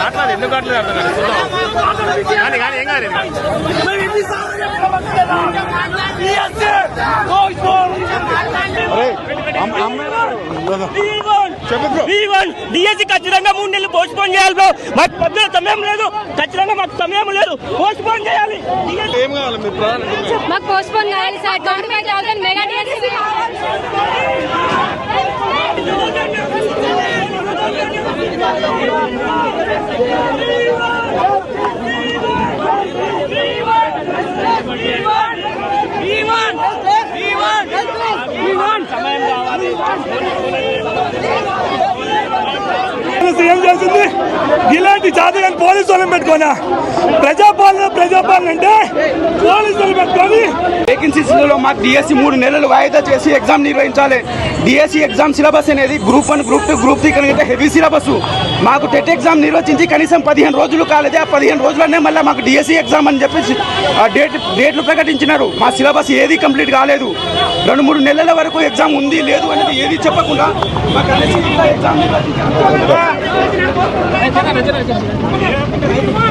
అట్లా ఎందుకు అట్లేదు అర్థం కాదు కానీ కానీ ఏం కాలేదు. ఖచ్చితంగా మూడు నెలలు పోస్ట్ పోన్ చేయాలి బ్రో మాకు పెద్ద సమయం లేదు ఖచ్చితంగా మాకు సమయం లేదు పోస్ట్ పోన్ చేయాలి మాకు పోస్ట్ పోన్ కావాలి సార్ మెగా సీఎం చేసింది? ఇలాంటి జాతకాన్ని పోలీసు వాళ్ళని పెట్టుకోనా? ప్రజాపాలన ప్రజాపాలన అంటే పోలీసులు పెట్టుకొని వేకెన్సీస్లలో మాకు డిఎస్సి మూడు నెలలు వాయిదా చేసి ఎగ్జామ్ నిర్వహించాలి. డిఎస్సి ఎగ్జామ్ సిలబస్ అనేది group one group two group three కనుక హెవీ సిలబస్ మాకు టెట్ ఎగ్జామ్ నిర్వచించి కనీసం పదిహేను రోజులు కాలేదు ఆ పదిహేను రోజులనే మళ్ళీ మాకు డిఎస్సి ఎగ్జామ్ అని చెప్పేసి ఆ డేట్ డేట్లు ప్రకటించినారు. మా సిలబస్ ఏది కంప్లీట్ కాలేదు. రెండు మూడు నెలల వరకు ఎగ్జామ్ ఉంది లేదు అనేది ఏది చెప్పకుండా మాకు ఎగ్జామ్ నిర్వహించారు